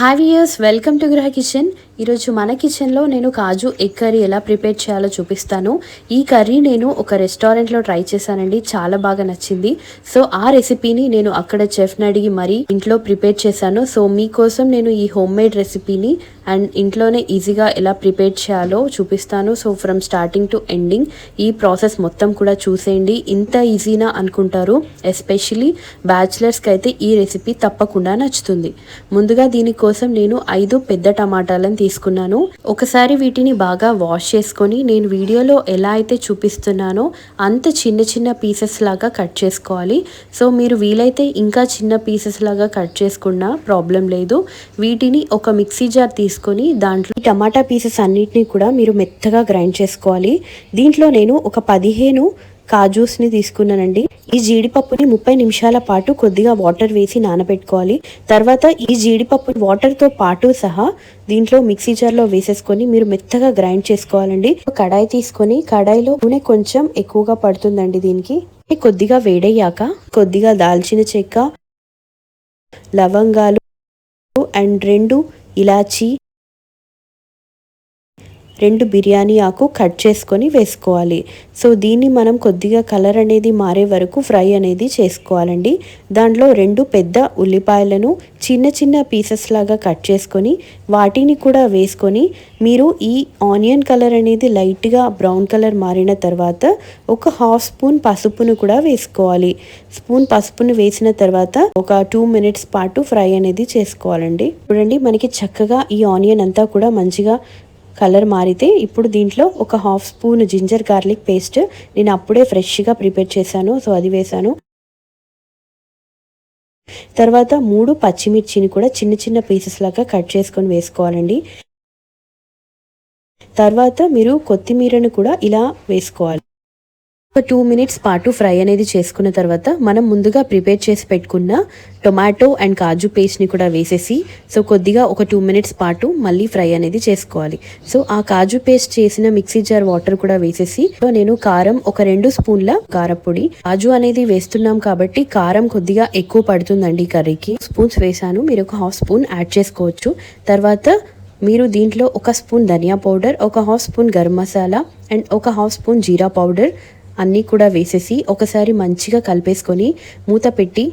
Have ఇయర్స్ welcome to Griha kitchen ఈరోజు మన కిచెన్లో నేను కాజు ఎగ్ కర్రీ ఎలా ప్రిపేర్ చేయాలో చూపిస్తాను. ఈ కర్రీ నేను ఒక రెస్టారెంట్లో ట్రై చేశానండి. చాలా బాగా నచ్చింది. సో ఆ రెసిపీని నేను అక్కడ చెఫ్ని అడిగి మరీ ఇంట్లో ప్రిపేర్ చేశాను. సో మీకోసం నేను ఈ హోమ్ మేడ్ రెసిపీని అండ్ ఇంట్లోనే ఈజీగా ఎలా ప్రిపేర్ చేయాలో చూపిస్తాను. So from starting to ending ఈ ప్రాసెస్ మొత్తం కూడా చూసేయండి. ఇంత ఈజీనా అనుకుంటారు. ఎస్పెషలీ బ్యాచిలర్స్కి అయితే ఈ రెసిపీ తప్పకుండా నచ్చుతుంది. ముందుగా దీనికోసం నేను ఐదు పెద్ద టమాటాలను తీసుకున్నాను ఒకసారి వీటిని బాగా వాష్ చేసుకొని నేను వీడియోలో ఎలా అయితే చూపిస్తున్నానో అంత చిన్న చిన్న పీసెస్ లాగా కట్ చేసుకోవాలి. సో మీరు వీలైతే ఇంకా చిన్న పీసెస్ లాగా కట్ చేసుకున్నా ప్రాబ్లం లేదు. వీటిని ఒక మిక్సీ జార్ తీసుకొని దాంట్లో టమాటా పీసెస్ అన్నిటినీ కూడా మీరు మెత్తగా గ్రైండ్ చేసుకోవాలి. దీంట్లో నేను ఒక పదిహేను కాజూస్ని తీసుకున్నానండి. ఈ జీడిపప్పుని ముప్పై నిమిషాల పాటు కొద్దిగా వాటర్ వేసి నానబెట్టుకోవాలి. తర్వాత ఈ జీడిపప్పు వాటర్తో పాటు సహా దీంట్లో మిక్సీ జార్లో వేసేసుకొని మీరు మెత్తగా గ్రైండ్ చేసుకోవాలండి. కడాయి తీసుకొని కడాయిలో నూనె కొంచెం ఎక్కువగా పడుతుందండి దీనికి. కొద్దిగా వేడయ్యాక కొద్దిగా దాల్చిన చెక్క లవంగాలు అండ్ రెండు ఇలాచీ రెండు బిర్యానీ ఆకు కట్ చేసుకొని వేసుకోవాలి. సో దీన్ని మనం కొద్దిగా కలర్ అనేది మారే వరకు ఫ్రై అనేది చేసుకోవాలండి. దాంట్లో రెండు పెద్ద ఉల్లిపాయలను చిన్న చిన్న పీసెస్ లాగా కట్ చేసుకొని వాటిని కూడా వేసుకొని మీరు ఈ ఆనియన్ కలర్ అనేది లైట్గా బ్రౌన్ కలర్ మారిన తర్వాత ఒక హాఫ్ స్పూన్ పసుపును కూడా వేసుకోవాలి. స్పూన్ పసుపును వేసిన తర్వాత ఒక టూ మినిట్స్ పాటు ఫ్రై అనేది చేసుకోవాలండి. చూడండి మనకి చక్కగా ఈ ఆనియన్ అంతా కూడా మంచిగా కలర్ మారితే ఇప్పుడు దీంట్లో ఒక half spoon ginger garlic paste నేను అప్పుడే ఫ్రెష్గా ప్రిపేర్ చేశాను సో అది వేశాను. తర్వాత మూడు పచ్చిమిర్చిని కూడా చిన్న చిన్న పీసెస్ లాగా కట్ చేసుకొని వేసుకోవాలండి. తర్వాత మీరు కొత్తిమీరను కూడా ఇలా వేసుకోవాలి. ఒక టూ మినిట్స్ పాటు ఫ్రై అనేది చేసుకున్న తర్వాత మనం ముందుగా ప్రిపేర్ చేసి పెట్టుకున్న టొమాటో అండ్ కాజు పేస్ట్ని కూడా వేసేసి సో కొద్దిగా ఒక టూ మినిట్స్ పాటు మళ్ళీ ఫ్రై అనేది చేసుకోవాలి. సో ఆ కాజు పేస్ట్ చేసిన మిక్సీ జార్ వాటర్ కూడా వేసేసి నేను కారం ఒక రెండు స్పూన్ల కారపొడి కాజు అనేది వేస్తున్నాం కాబట్టి కారం కొద్దిగా ఎక్కువ పడుతుందండి కర్రీకి. స్పూన్స్ వేసాను మీరు ఒక హాఫ్ స్పూన్ యాడ్ చేసుకోవచ్చు. తర్వాత మీరు దీంట్లో ఒక స్పూన్ ధనియా పౌడర్ ఒక half spoon garam masala and ఒక హాఫ్ స్పూన్ జీరా పౌడర్ అన్నీ కూడా వేసేసి ఒకసారి మంచిగా కలిపేసుకొని మూత పెట్టి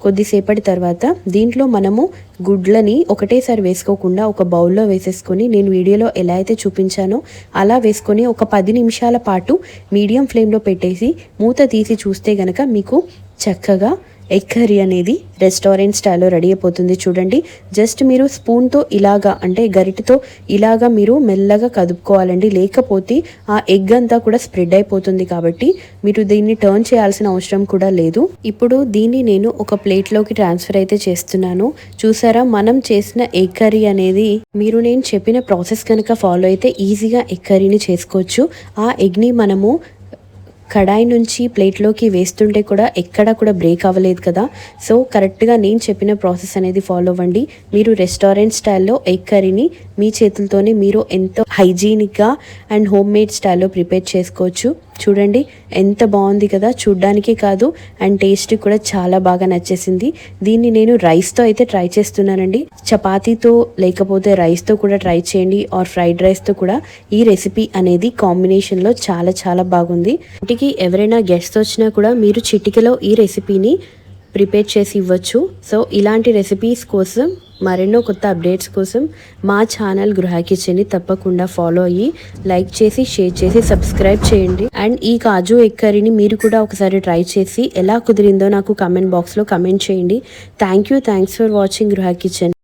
కొద్దిసేపటి తర్వాత దీంట్లో మనము గుడ్లని ఒకటేసారి వేసుకోకుండా ఒక బౌల్లో వేసేసుకొని నేను వీడియోలో ఎలా అయితే చూపించానో అలా వేసుకొని ఒక పది నిమిషాల పాటు మీడియం ఫ్లేమ్లో పెట్టేసి మూత తీసి చూస్తే గనక మీకు చక్కగా ఎగ్ కర్రీ అనేది రెస్టారెంట్ స్టైల్లో రెడీ అయిపోతుంది. చూడండి జస్ట్ మీరు స్పూన్తో ఇలాగా అంటే గరిటతో ఇలాగా మీరు మెల్లగా కదుపుకోవాలండి. లేకపోతే ఆ ఎగ్ అంతా కూడా స్ప్రెడ్ అయిపోతుంది కాబట్టి మీరు దీన్ని టర్న్ చేయాల్సిన అవసరం కూడా లేదు. ఇప్పుడు దీన్ని నేను ఒక ప్లేట్లోకి ట్రాన్స్ఫర్ అయితే చేస్తున్నాను. చూసారా మనం చేసిన ఎగ్ కర్రీ అనేది మీరు నేను చెప్పిన ప్రాసెస్ కనుక ఫాలో అయితే ఈజీగా ఎగ్ కర్రీని చేసుకోవచ్చు. ఆ ఎగ్ని మనము కడాయి నుంచి ప్లేట్లోకి వేస్తుంటే కూడా ఎక్కడ కూడా బ్రేక్ అవ్వలేదు కదా. సో కరెక్ట్గా నేను చెప్పిన ప్రాసెస్ అనేది ఫాలో అవ్వండి. మీరు రెస్టారెంట్ స్టైల్లో ఎగ్ కర్రీని మీ చేతులతోనే మీరు ఎంతో హైజీనిక్గా అండ్ హోమ్ మేడ్ స్టైల్లో ప్రిపేర్ చేసుకోవచ్చు. చూడండి ఎంత బాగుంది కదా. చూడ్డానికి కాదు అండ్ టేస్ట్ కూడా చాలా బాగా నచ్చేసింది. దీన్ని నేను రైస్తో అయితే ట్రై చేస్తున్నానండి. చపాతీతో లేకపోతే రైస్తో కూడా ట్రై చేయండి ఆర్ ఫ్రైడ్ రైస్తో కూడా. ఈ రెసిపీ అనేది కాంబినేషన్లో చాలా చాలా బాగుంది. ఇంటికి ఎవరైనా గెస్ట్ వచ్చినా కూడా మీరు చిటికలో ఈ రెసిపీని ప్రిపేర్ చేసి ఇవ్వచ్చు. సో ఇలాంటి రెసిపీస్ కోసం మరెన్నో కొత్త అప్డేట్స్ కోసం మా ఛానల్ గృహ కిచెన్ని తప్పకుండా ఫాలో అయ్యి లైక్ చేసి షేర్ చేసి సబ్స్క్రైబ్ చేయండి. అండ్ ఈ కాజు ఎగ్ కర్రీని మీరు కూడా ఒకసారి ట్రై చేసి ఎలా కుదిరిందో నాకు కమెంట్ బాక్స్లో కమెంట్ చేయండి. Thank you thanks for watching Griha kitchen